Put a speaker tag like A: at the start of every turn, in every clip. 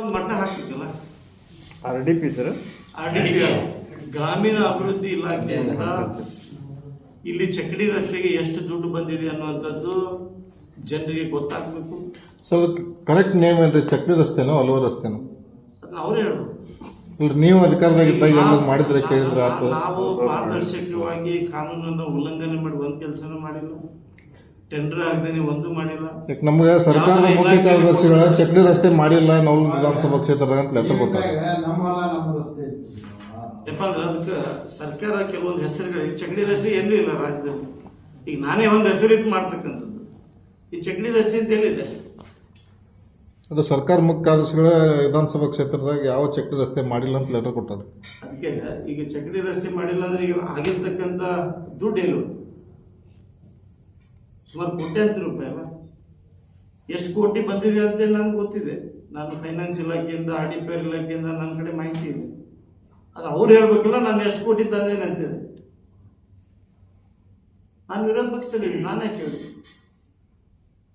A: ಒಂದು ಮಟ್ಟ
B: R D P sir
A: R D P ಗ್ರಾಮೀಣ ಅಭಿವೃದ್ಧಿ ಇಲಾಖೆಯಿಂದ ಇಲ್ಲಿ ಚಕ್ಕಡಿ ರಸ್ತೆಗೆ ಎಷ್ಟು ದುಡ್ಡು ಬಂದಿದೆ ಅನ್ನುವಂಥದ್ದು ಜನರಿಗೆ ಗೊತ್ತಾಗಬೇಕು.
C: ಸರ್ ಕರೆಕ್ಟ್ ನೇಮ್ ಏನ್ರಿ? ಚಕ್ರಿ ರಸ್ತೆನೋ ಅಲ್ವ ರಸ್ತೆನೋ?
A: ಅದನ್ನ ಅವ್ರು ಹೇಳಬೇಕು.
C: ಇಲ್ರಿ ನೀವು ಅಧಿಕಾರದಾಗಿದ್ದಾಗ ಮಾಡಿದ್ರೆ ಕೇಳಿದ್ರೆ ಆತು.
A: ನಾವು ಪಾರದರ್ಶಕವಾಗಿ ಕಾನೂನನ್ನು ಉಲ್ಲಂಘನೆ ಮಾಡಿ ಒಂದು ಕೆಲಸನೂ ಮಾಡಿಲ್ಲ. ಟೆಂಡರ್ ಆಗದೇನೆ ಒಂದು ಮಾಡಿಲ್ಲ.
C: ಯಾಕೆ ನಮ್ಗೆ ಸರ್ಕಾರದ ಮುಖ್ಯ ಕಾರ್ಯದರ್ಶಿಗಳ ಚಕ್ಡಿ ರಸ್ತೆ ಮಾಡಿಲ್ಲ ನಾವು ವಿಧಾನಸಭಾ ಕ್ಷೇತ್ರದಾಗ ಅಂತ ಲೆಟರ್ ಕೊಟ್ಟಾರೆ.
D: ನಮ್ಮ ರಸ್ತೆ
A: ಯಾಕಂದ್ರೆ ಅದಕ್ಕೆ ಸರ್ಕಾರ ಕೆಲವೊಂದು ಹೆಸರುಗಳಿಗೆ ಚಗಡಿ ರಸ್ತೆ ಎಲ್ಲೂ ಇಲ್ಲ ರಾಜ್ಯದಲ್ಲಿ. ಈಗ ನಾನೇ ಒಂದು ಹೆಸರಿಟ್ಟು ಮಾಡ್ತಕ್ಕಂಥದ್ದು. ಈ ಚಗಡಿ ರಸ್ತೆ ಅಂತ ಎಲ್ಲಿದೆ?
C: ಅದು ಸರ್ಕಾರ ಮುಖ್ಯ ಕಾರ್ಯದರ್ಶಿಗಳ ವಿಧಾನಸಭಾ ಕ್ಷೇತ್ರದಾಗ ಯಾವ ಚಕ್ರಿ ರಸ್ತೆ ಮಾಡಿಲ್ಲ ಅಂತ ಲೆಟರ್ ಕೊಟ್ಟಾರೆ.
A: ಅದಕ್ಕೆ ಈಗ ಚಗಡಿ ರಸ್ತೆ ಮಾಡಿಲ್ಲ ಅಂದ್ರೆ ಈಗ ಆಗಿರ್ತಕ್ಕಂಥ ದುಡ್ಡು ಏನು ಸುಮಾರು ಕೋಟ್ಯಾಂತರ ರೂಪಾಯಿ ಅಲ್ಲ? ಎಷ್ಟು ಕೋಟಿ ಬಂದಿದೆ ಅಂತೇಳಿ ನನಗೆ ಗೊತ್ತಿದೆ. ನಾನು ಫೈನಾನ್ಸ್ ಇಲಾಖೆಯಿಂದ ಆಡಿಪೇರ್ ಇಲಾಖೆಯಿಂದ ನನ್ನ ಕಡೆ ಮಾಹಿತಿ ಇದೆ. ಅದು ಅವ್ರು ಹೇಳ್ಬೇಕಲ್ಲ, ನಾನು ಎಷ್ಟು ಕೋಟಿ ತಂದೇನೆ ಅಂತೇಳಿ ನಾನು ವಿರೋಧ ಪಕ್ಷದಲ್ಲಿ ನಾನೇ ಕೇಳಿ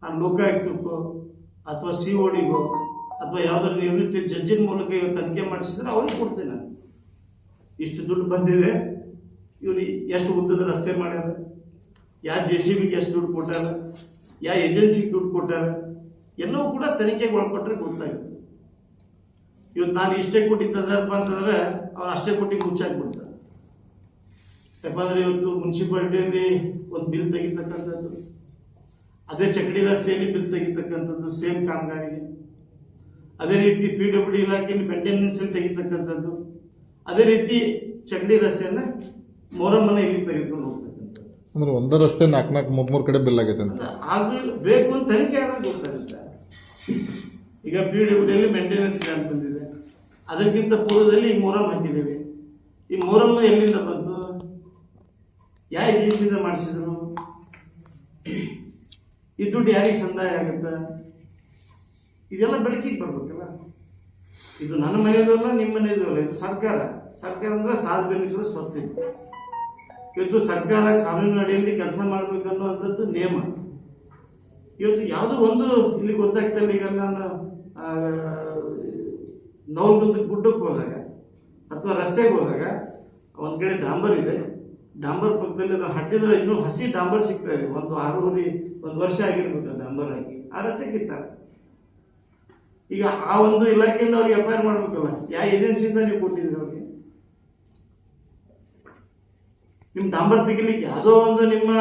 A: ನಾನು ಲೋಕಾಯುಕ್ತಕ್ಕೋ ಅಥವಾ ಸಿ ಓಡಿಗೋ ಅಥವಾ ಯಾವ್ದಾದ್ರು ನಿವೃತ್ತಿ ಜಡ್ಜಿನ ಮೂಲಕ ಇವ್ರು ತನಿಖೆ ಮಾಡಿಸಿದ್ರೆ ಅವ್ರಿಗೆ ಕೊಡ್ತೇನೆ ನಾನು. ಇಷ್ಟು ದುಡ್ಡು ಬಂದಿದೆ, ಇವ್ರು ಎಷ್ಟು ಉದ್ದದ ರಸ್ತೆ ಮಾಡ್ಯಾರ? ಯಾವ ಜೆ ಸಿ ಬಿಗೆ ಎಷ್ಟು ದುಡ್ಡು ಕೊಟ್ಟಾರ? ಯಾ ಏಜೆನ್ಸಿಗೆ ದುಡ್ಡು ಕೊಟ್ಟಾರ? ಎಲ್ಲವೂ ಕೂಡ ತನಿಖೆಗೆ ಒಳಪಟ್ಟರೆ ಗೊತ್ತಾಗುತ್ತೆ. ಇವತ್ತು ನಾನು ಇಷ್ಟೇ ಕೊಟ್ಟಿದ್ದಪ್ಪ ಅಂತಂದ್ರೆ ಅವ್ರು ಅಷ್ಟೇ ಕೋಟಿ ಮುಚ್ಚಾಕ್ಬಿಡ್ತಾರೆ ಯಾಕಂದ್ರೆ ಇವತ್ತು ಮುನ್ಸಿಪಾಲ್ಟಿಯಲ್ಲಿ ಒಂದು ಬಿಲ್ ತೆಗಿತಕ್ಕಂಥದ್ದು, ಅದೇ ಚಕಡಿ ರಸ್ತೆಯಲ್ಲಿ ಬಿಲ್ ತೆಗಿತಕ್ಕಂಥದ್ದು, ಸೇಮ್ ಕಾಮಗಾರಿಗೆ. ಅದೇ ರೀತಿ ಪಿ ಡಬ್ಲ್ಯೂ ಡಿ ಇಲಾಖೆಯಲ್ಲಿ ಮೇಂಟೆನೆನ್ಸಲ್ಲಿ ತೆಗಿತಕ್ಕಂಥದ್ದು, ಅದೇ ರೀತಿ ಚಕಡಿ ರಸ್ತೆಯನ್ನ ಮೊರಮ್ಮನ ಇಲ್ಲಿ ತೆಗೆದುಕೊಂಡು ಹೋಗ್ತಕ್ಕಂಥದ್ದು
C: ಅಂದ್ರೆ ಒಂದೇ ರಸ್ತೆ ನಾಲ್ಕು ನಾಲ್ಕು ಮೂರ್ ಮೂರು ಕಡೆ ಬಿಲ್ ಆಗೈತೆ ಅಂತ.
A: ಬೇಕು ಅಂತ ತನಿಖೆ ಆದ್ರೆ ಗೊತ್ತಾಗುತ್ತೆ ಈಗ ಪಿ ಡಿಯಲ್ಲಿ ಮೇಂಟೆನೆನ್ಸ್ ಗ್ರಾಂಟ್ ಬಂದಿದೆ. ಅದಕ್ಕಿಂತ ಪೂರ್ವದಲ್ಲಿ ಈ ಮೊರಮ್ ಹಾಕಿದ್ದೀವಿ. ಈ ಮೊರಮ್ ಎಲ್ಲಿಂದ ಬಂತು? ಯಾವ ಏಜೆನ್ಸಿಯಿಂದ ಮಾಡಿಸಿದ್ರು? ಈ ದುಡ್ಡು ಯಾರಿಗೆ ಸಂದಾಯ ಆಗುತ್ತೆ? ಇದೆಲ್ಲ ಬೆಳಕಿಗೆ ಬರ್ಬೇಕಲ್ಲ. ಇದು ನನ್ನ ಮನೆಯದು ಅಲ್ಲ ನಿಮ್ಮ ಮನೆಯದು ಅಲ್ಲ ಇದು ಸರ್ಕಾರ. ಸರ್ಕಾರ ಅಂದ್ರೆ ಸಾರ್ವಜನಿಕರು ಸ್ವತ್ತು. ಇವತ್ತು ಸರ್ಕಾರ ಕಾನೂನಿನ ಅಡಿಯಲ್ಲಿ ಕೆಲಸ ಮಾಡಬೇಕನ್ನುವಂಥದ್ದು ನಿಯಮ ಇವತ್ತು ಯಾವುದೋ ಒಂದು ಇಲ್ಲಿ ಗೊತ್ತಾಗ್ತಿಲ್ಲ ಈಗ ನಾನು ನವಲ್ಗುಂದ ಗುಡ್ಡಕ್ಕೆ ಹೋದಾಗ ಅಥವಾ ರಸ್ತೆಗೆ ಹೋದಾಗ ಒಂದು ಕಡೆ ಡಾಂಬರ್ ಇದೆ. ಡಾಂಬರ್ ಪಕ್ಕದಲ್ಲಿ ಅದನ್ನು ಹಟ್ಟಿದ್ರೆ ಇನ್ನೂ ಹಸಿ ಡಾಂಬರ್ ಸಿಗ್ತಾ ಇದೆ. ಒಂದು ಆರೂವರೆ, ಒಂದು ವರ್ಷ ಆಗಿರ್ಬೋದು ಡಾಂಬರ್ ಆಗಿ. ಆ ರಸ್ತೆ ಕಿತ್ತಾರೆ ಈಗ ಆ ಒಂದು ಇಲಾಖೆಯಿಂದ ಅವ್ರಿಗೆ ಎಫ್ ಐ ಆರ್ ಮಾಡ್ಬೇಕಲ್ಲ ಯಾವ ಏಜೆನ್ಸಿಯಿಂದ ನೀವು ಕೊಟ್ಟಿದ್ದೀರಿ? ಅವ್ರಿಗೆ ನಿಮ್ ಡಾಂಬರ್ ತೆಗಿಲಿಕ್ಕೆ ಯಾವುದೋ ಒಂದು ನಿಮ್ಮ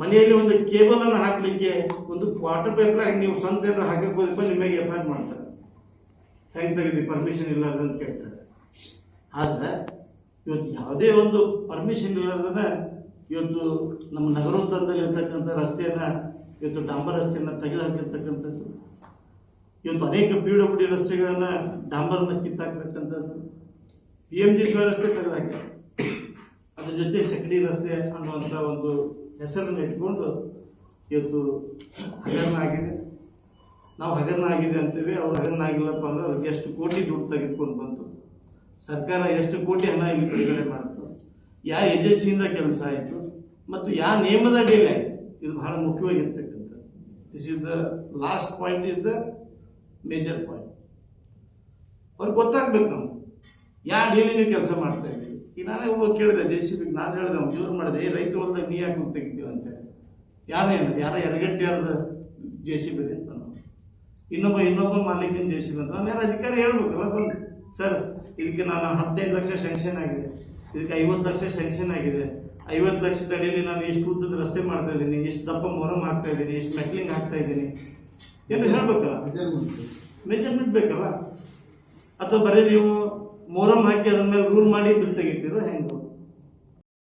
A: ಮನೆಯಲ್ಲಿ ಒಂದು ಕೇಬಲ್ ಅನ್ನು ಹಾಕಲಿಕ್ಕೆ ಒಂದು ವಾಟರ್ ಆಗಿ ನೀವು ಸ್ವಂತ ಏನಾರು ಹಾಕಕ್ಕೆ ಹೋದಪ್ಪ ನಿಮಗೆ ಎಫ್ ಮಾಡ್ತಾರೆ. ಹೆಂಗ್ ತೆಗೆದಿ ಪರ್ಮಿಷನ್ ಇಲ್ಲಾರ್ದ ಅಂತ ಕೇಳ್ತಾರೆ. ಆದ್ರೆ ಇವತ್ತು ಯಾವುದೇ ಒಂದು ಪರ್ಮಿಷನ್ ಇಲ್ಲಾರ್ದನ ಇವತ್ತು ನಮ್ಮ ನಗರೋತ್ತರದಲ್ಲಿ ಇರ್ತಕ್ಕಂಥ ರಸ್ತೆಯನ್ನ, ಇವತ್ತು ಡಾಂಬರ್ ರಸ್ತೆಯನ್ನ ತೆಗೆದು ಹಾಕಿರ್ತಕ್ಕಂಥದ್ದು ಇವತ್ತು ಅನೇಕ ಪಿ ಡಬ್ಲ್ಯೂ ಡಿ ರಸ್ತೆಗಳನ್ನ ಡಾಂಬರ್ನ ಕಿತ್ತಾಕ್ತಕ್ಕಂಥದ್ದು, ಪಿ ಎಂ ಜಿ ರಸ್ತೆ ತೆಗೆದಾಕ್ಯಾರ ಅದ್ರ ಜೊತೆ ಚಕಡಿ ರಸ್ತೆ ಅನ್ನುವಂಥ ಒಂದು ಹೆಸರನ್ನು ಇಟ್ಕೊಂಡು ಇವತ್ತು ಹಗರಣ ಆಗಿದೆ. ನಾವು ಹಗರಣ ಆಗಿದೆ ಅಂತೀವಿ, ಅವ್ರು ಹಗರಣ ಆಗಿಲ್ಲಪ್ಪ ಅಂದ್ರೆ ಅದಕ್ಕೆ ಎಷ್ಟು ಕೋಟಿ ದುಡ್ಡು ತೆಗೆದುಕೊಂಡು ಬಂತು. ಸರ್ಕಾರ ಎಷ್ಟು ಕೋಟಿ ಹಣ ಇಲ್ಲಿ ಬಿಡುಗಡೆ ಮಾಡಿತು. ಯಾವ ಏಜೆನ್ಸಿಯಿಂದ ಕೆಲಸ ಆಯಿತು. ಮತ್ತು ಯಾವ ನಿಯಮದ ಅಡಿಯಲ್ಲಿ ಆಯಿತು. ಇದು ಬಹಳ ಮುಖ್ಯವಾಗಿರ್ತಕ್ಕಂಥ. This is the last point is the major point ಅವ್ರಿಗೆ ಗೊತ್ತಾಗ್ಬೇಕು ನಾವು ಯಾವ ಅಡಿಯಲ್ಲಿ ನೀವು ಕೆಲಸ ಮಾಡ್ತಾ ಇದ್ದೀವಿ ಈಗ ನಾನೇ ಒಬ್ಬ ಕೇಳಿದೆ ಜೆ ಸಿ ಬಿಗೆ ನಾನು ಹೇಳಿದೆ ಅವ್ನು ಜೋರು ಮಾಡಿದೆ ಏ ರೈತ ಹೊಲ್ದಾಗ ನೀ ಯಾಕೆ ಹೋಗಿ ತೆಗಿತೀವಿ? ಅಂತೇಳಿ ಯಾರೇನು ಯಾರ ಎರಗಟ್ಟಿಯಾರದ ಜೆ ಸಿ ಬಿ ಅಂತ ನಾವು ಇನ್ನೊಬ್ಬ ಇನ್ನೊಬ್ಬ ಮಾಲೀಕನ ಜೆ ಸಿ ಬಿ ಅಂತ. ಆಮೇಲೆ ಯಾರು ಅಧಿಕಾರಿ ಹೇಳ್ಬೇಕಲ್ಲ ಬಂದು ಸರ್ ಇದಕ್ಕೆ ನಾನು ಹದಿನೈದು ಲಕ್ಷ ಸ್ಯಾಂಕ್ಷನ್ ಆಗಿದೆ. ಇದಕ್ಕೆ ಐವತ್ತು ಲಕ್ಷ ಸ್ಯಾಂಕ್ಷನ್ ಆಗಿದೆ. ಐವತ್ತು ಲಕ್ಷದ ಅಡಿಯಲ್ಲಿ ನಾನು ಎಷ್ಟು ಉದ್ದದ ರಸ್ತೆ ಮಾಡ್ತಾ ಇದ್ದೀನಿ ಎಷ್ಟು ದಪ್ಪ ಮೊರಮ್ ಹಾಕ್ತಾ ಇದ್ದೀನಿ ಎಷ್ಟು ಮೆಟ್ಲಿಂಗ್ ಹಾಕ್ತಾ ಇದ್ದೀನಿ. ಏನು ಹೇಳ್ಬೇಕಲ್ಲ. ಮೆಜರ್ಮೆಂಟ್ ಬೇಕಲ್ಲ. ಅಥವಾ ಬರೀ ನೀವು ಮೊರಮ್ ಹಾಕಿ ಅದ್ರ ಮೇಲೆ ರೂಲ್ ಮಾಡಿ ಬಿಲ್ ತೆಗಿತೀರೋ ಹೆಂಗೆ.